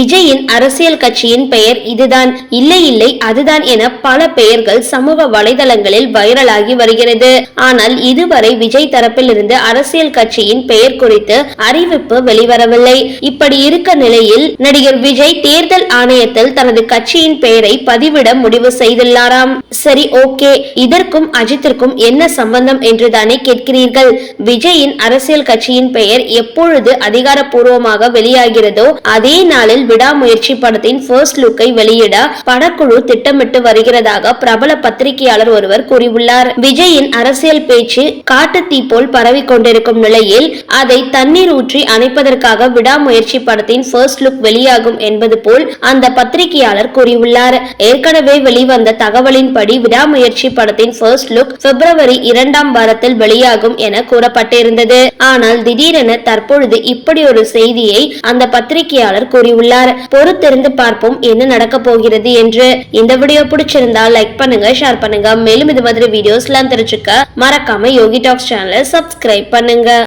விஜயின் அரசியல் கட்சியின் பெயர் இதுதான். இல்லை இல்லை அதுதான் என பல பெயர்கள் சமூக வலைதளங்களில் வைரலாகி வருகிறது. ஆனால் இதுவரை விஜய் தரப்பிலிருந்து அரசியல் கட்சியின் பெயர் குறித்து அறிவிப்பு வெளிவரவில்லை. இப்படி இருக்க நிலையில் நடிகர் விஜய் தேர்தல் ஆணையத்தில் தனது கட்சியின் பெயரை பதிவிட முடிவு செய்துள்ளாராம். சரி ஓகே இதற்கும் அஜித்திற்கும் என்ன சம்பந்தம் என்றுதானே கேட்கிறீர்கள். விஜயின் அரசியல் கட்சியின் பெயர் எப்பொழுது அதிகாரப்பூர்வமாக வெளியாகிறதோ அதே நாளில் விடாமுயற்சி படத்தின் ஃபர்ஸ்ட் லுக்கை வெளியிட படக்குழு திட்டமிட்டு வருகிறதாக பிரபல பத்திரிகையாளர் ஒருவர் கூறியுள்ளார். விஜயின் அரசியல் பேச்சு காட்டுத்தீ போல் பரவி கொண்டிருக்கும் நிலையில் அதை தண்ணீர் ஊற்றி அணைப்பதற்காக விடாமுயற்சி படத்தின் ஃபர்ஸ்ட் லுக் வெளியாகும் என்பது போல் அந்த பத்திரிகையாளர் கூறியுள்ளார். ஏற்கனவே வெளிவந்த தகவலின்படி விடாமுயற்சி படத்தின் ஃபர்ஸ்ட் லுக் பிப்ரவரி இரண்டாம் வாரத்தில் வெளியாகும் என கூறப்பட்டிருந்தது. ஆனால் திடீரென தற்பொழுது இப்படி ஒரு செய்தியை அந்த பத்திரிகையாளர் கூறியுள்ளார். பொறுத்திருந்து பார்ப்போம் என்ன நடக்க போகிறது என்று. இந்த வீடியோ பிடிச்சிருந்தா லைக் பண்ணுங்க ஷேர் பண்ணுங்க. மேலும் இது மாதிரி வீடியோஸ்லாம் தெரிஞ்சுக்க மறக்காம யோகி டாக்ஸ் சேனலை சப்ஸ்கிரைப் பண்ணுங்க.